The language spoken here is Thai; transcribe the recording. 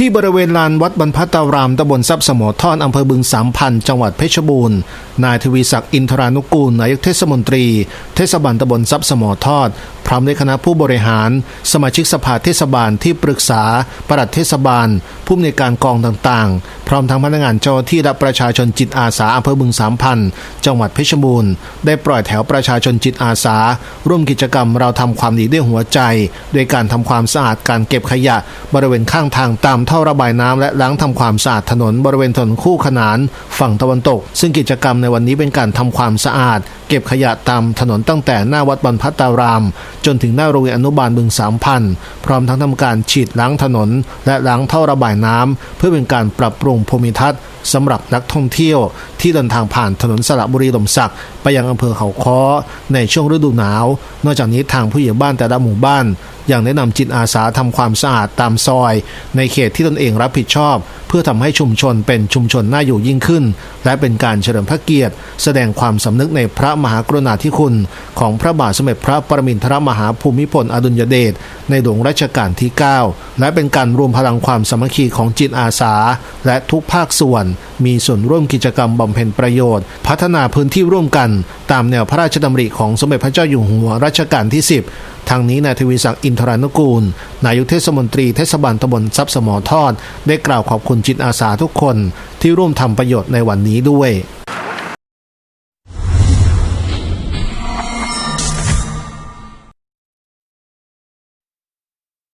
ที่บริเวณลานวัดบรรพัตารามตำบลทรัพย์สมอทอนอำเภอบึงสามพันจังหวัดเพชรบูรณ์นายทวีศักดิ์อินทรานุกูลนายกเทศมนตรี เทศบาลตำบลทรัพย์สมอทอด พร้อมด้วยคณะผู้บริหาร สมาชิกสภาเทศบาลที่ปรึกษา ปลัดเทศบาล ผู้อำนวยการกองต่างๆ พร้อมทั้งพนักงานเจ้าที่และประชาชนจิตอาสาอำเภอบึงสามพันจังหวัดเพชรบูรณ์ได้ปล่อยแถวประชาชนจิตอาสา ร่วมกิจกรรมเราทำความดีด้วยหัวใจ โดยการทำความสะอาดการเก็บขยะ บริเวณข้างทางตามท่อระบายน้ำและล้างทำความสะอาดถนนบริเวณถนนคู่ขนาน ฝั่งตะวันตก ซึ่งกิจกรรมในวันนี้เป็นการทำความสะอาด เก็บขยะตามถนนตั้งแต่หน้าวัดบรรพัตตาราม จนถึงหน้าโรงเรียนอนุบาลบึงสามพันพร้อมทั้งทำการฉีดล้างถนน และล้างท่อระบายน้ำเพื่อเป็นการปรับปรุงภูมิทัศน์ สำหรับนักท่องเที่ยวที่เดินทางผ่านถนนสระบุรีลมศักดิ์ไปยังอำเภอเขาค้อในช่วงฤดูหนาว นอกจากนี้ทางผู้ใหญ่บ้านแต่ละหมู่บ้านยังแนะนำจิตอาสาทำความสะอาดตามซอย ในเขตที่ตนเองรับผิดชอบ เพื่อทำให้ชุมชนเป็นชุมชนน่าอยู่ยิ่งขึ้น และเป็นการเฉลิมพระเกียรติ แสดงความสำนึกในพระมหากรุณาธิคุณ ของพระบาทสมเด็จพระปรมินทรมหาภูมิพลอดุลยเดชในหลวงรัชกาลที่ 9 และเป็นการรวมพลังความสามัคคีของจิตอาสา และทุกภาคส่วน มีส่วนร่วมกิจกรรมบำเพ็ญประโยชน์ พัฒนาพื้นที่ร่วมกัน ตามแนวพระราชดำริของสมเด็จพระเจ้าอยู่หัวรัชกาลที่ 10 ทางนี้นายทวีศักดิ์อินทรานุกูล นายกเทศมนตรีเทศบาลตำบลทรัพย์สมอทอด ได้กล่าวขอบคุณจิตอาสาทุกคนที่ร่วมทำประโยชน์ในวันนี้ด้วย